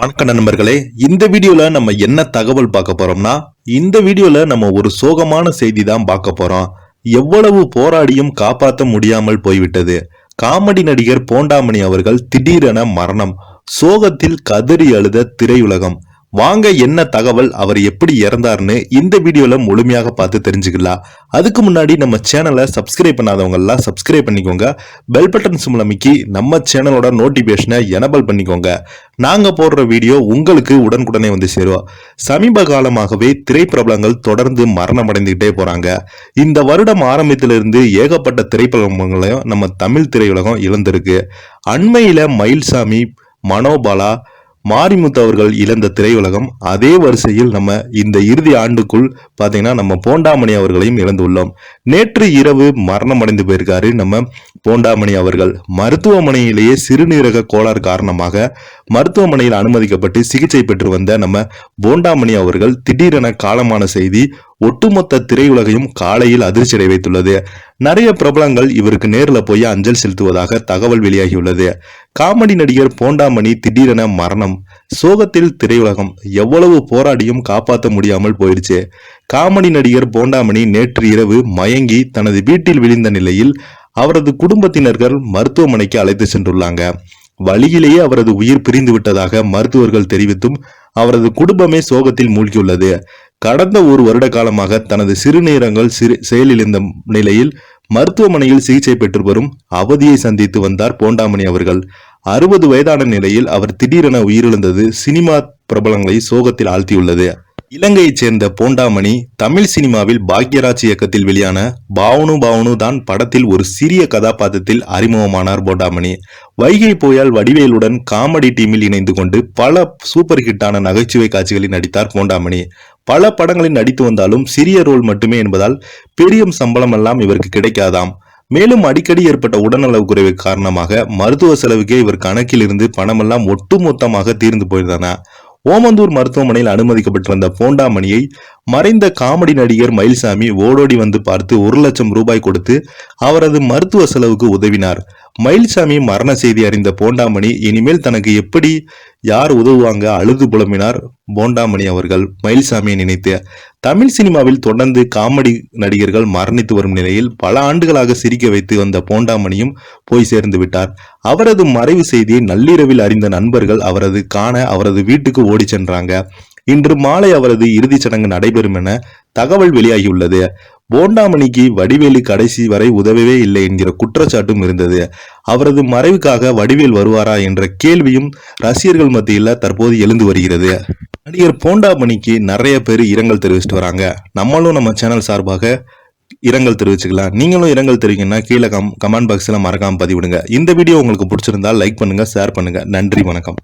வணக்கம் நண்பர்களே. இந்த வீடியோல நம்ம என்ன தகவல் பார்க்க போறோம்னா இந்த வீடியோல நம்ம ஒரு சோகமான செய்தி தான் பார்க்க போறோம். எவ்வளவு போராடியும் காப்பாற்ற முடியாமல் போய்விட்டது. காமெடி நடிகர் போண்டாமணி அவர்கள் திடீரென மரணம். சோகத்தில் கதறி அழுத திரையுலகம். வாங்க என்ன தகவல் அவர் எப்படி இறந்தார்னு இந்த வீடியோவில் முழுமையாக பார்த்து தெரிஞ்சுக்கலாம். அதுக்கு முன்னாடி நம்ம சேனலை சப்ஸ்கிரைப் பண்ணாதவங்கெல்லாம் சப்ஸ்கிரைப் பண்ணிக்கோங்க. பெல் பட்டன்ஸ் மூலமிக்கி நம்ம சேனலோட நோட்டிஃபிகேஷனை எனபிள் பண்ணிக்கோங்க. நாங்கள் போடுற வீடியோ உங்களுக்கு உடனுக்குடனே வந்து சேரும். சமீப காலமாகவே திரைப்பிரபலங்கள் தொடர்ந்து மரணம் அடைந்துகிட்டே போகிறாங்க இந்த வருடம் ஆரம்பத்திலிருந்து ஏகப்பட்ட திரைப்பிரபலங்களையும் நம்ம தமிழ் திரையுலகம் இழந்திருக்கு. அண்மையில் மயில்சாமி மனோபாலா மாரிமுத்து அவர்கள் இழந்த திரையுலகம் அதே வரிசையில் நம்ம இந்த இறுதி ஆண்டுக்குள் பாத்தீங்கன்னா நம்ம போண்டாமணி அவர்களையும் இழந்துள்ளோம். நேற்று இரவு மரணம் அடைந்து போயிருக்காரு நம்ம போண்டாமணி அவர்கள். மருத்துவமனையிலேயே சிறுநீரக கோளாறு காரணமாக மருத்துவமனையில் அனுமதிக்கப்பட்டு சிகிச்சை பெற்று வந்த நம்ம போண்டாமணி அவர்கள் திடீரென காலமான செய்தி ஒட்டுமொத்த திரையுலகையும் காலையில் அதிர்ச்சியடை வைத்துள்ளது நிறைய பிரபலங்கள் இவருக்கு நேரில் போய் அஞ்சல் செலுத்துவதாக தகவல் வெளியாகியுள்ளது. காமெடி நடிகர் போண்டாமணி திடீரென மரணம். சோகத்தில் திரையுலகம் எவ்வளவு போராடியும் காப்பாற்ற முடியாமல் போயிடுச்சு. காமெடி நடிகர் போண்டாமணி நேற்று இரவு மயங்கி தனது வீட்டில் விழுந்த நிலையில் அவரது குடும்பத்தினர்கள் மருத்துவமனைக்கு அழைத்து சென்றுள்ளாங்க. வழியிலேயே அவரது உயிர் பிரிந்து விட்டதாக மருத்துவர்கள் தெரிவித்தும் அவரது குடும்பமே சோகத்தில் மூழ்கியுள்ளது. கடந்த ஒரு வருட காலமாக தனது சிறுநீரங்கள் சிறு செயலிழந்த நிலையில் மருத்துவமனையில் சிகிச்சை பெற்று வரும் அவதியை சந்தித்து வந்தார் போண்டாமணி அவர்கள். அறுபது வயதான நிலையில் அவர் திடீரென உயிரிழந்தது சினிமா பிரபலங்களை சோகத்தில் ஆழ்த்தியுள்ளது. இலங்கையைச் சேர்ந்த போண்டாமணி தமிழ் சினிமாவில் பாக்யராஜ் இயக்கத்தில் வெளியான பாவனு பாவனு தான் படத்தில் ஒரு சிறிய கதாபாத்திரத்தில் அறிமுகமானார் போண்டாமணி. வைகை போயால் வடிவேலுடன் காமெடி டீமில் இணைந்து கொண்டு பல சூப்பர் ஹிட்டான நகைச்சுவை காட்சிகளில் நடித்தார் போண்டாமணி. பல படங்களில் நடித்து வந்தாலும் சிறிய ரோல் மட்டுமே என்பதால் பெரிய சம்பளம் எல்லாம் இவருக்கு கிடைக்காதாம். மேலும் அடிக்கடி ஏற்பட்ட உடல்நலவு குறைவு காரணமாக மருத்துவ செலவுக்கே இவர் கணக்கில் இருந்து பணமெல்லாம் ஒட்டுமொத்தமாக தீர்ந்து போயிருந்தன. ஓமந்தூர் மருத்துவமனையில் அனுமதிக்கப்பட்டிருந்த போண்டாமணியை மறைந்த காமெடி நடிகர் மயில்சாமி ஓடோடி வந்து பார்த்து ஒரு லட்சம் ரூபாய் கொடுத்து அவரது மருத்துவ செலவுக்கு உதவினார். மயில்சாமி மரண செய்தி அறிந்த போண்டாமணி இனிமேல் தனக்கு எப்படி யார் உதவுவாங்க? அழுது புலம்பினார் போண்டாமணி அவர்கள். மயில்சாமியை நினைத்து தமிழ் சினிமாவில் தொடர்ந்து காமெடி நடிகர்கள் மரணித்து வரும் நிலையில் பல ஆண்டுகளாக சிரிக்க வைத்து வந்த போண்டாமணியும் போய் சேர்ந்து விட்டார். அவரது மறைவு செய்தியை நள்ளிரவில் அறிந்த நண்பர்கள் அவரது காண அவரது வீட்டுக்கு ஓடி சென்றாங்க. இன்று மாலை அவரது இறுதிச் சடங்கு நடைபெறும் என தகவல் வெளியாகியுள்ளது. போண்டாமணிக்கு வடிவேலு கடைசி வரை உதவவே இல்லை என்கிற குற்றச்சாட்டும் இருந்தது. அவரது மறைவுக்காக வடிவேல் வருவாரா என்ற கேள்வியும் ரசிகர்கள் மத்தியில் தற்போது எழுந்து வருகிறது. நடிகர் போண்டாமணிக்கு நிறைய பேர் இரங்கல் தெரிவிச்சிட்டு வராங்க. நம்மளும் நம்ம சேனல் சார்பாக இரங்கல் தெரிவிச்சுக்கலாம். நீங்களும் இரங்கல் தெரிவிங்கன்னா கீழே கம் கமெண்ட் பாக்ஸில் மறக்காமல் பதிவிடுங்க. இந்த வீடியோ உங்களுக்கு பிடிச்சிருந்தா லைக் பண்ணுங்கள் ஷேர் பண்ணுங்கள் நன்றி வணக்கம்.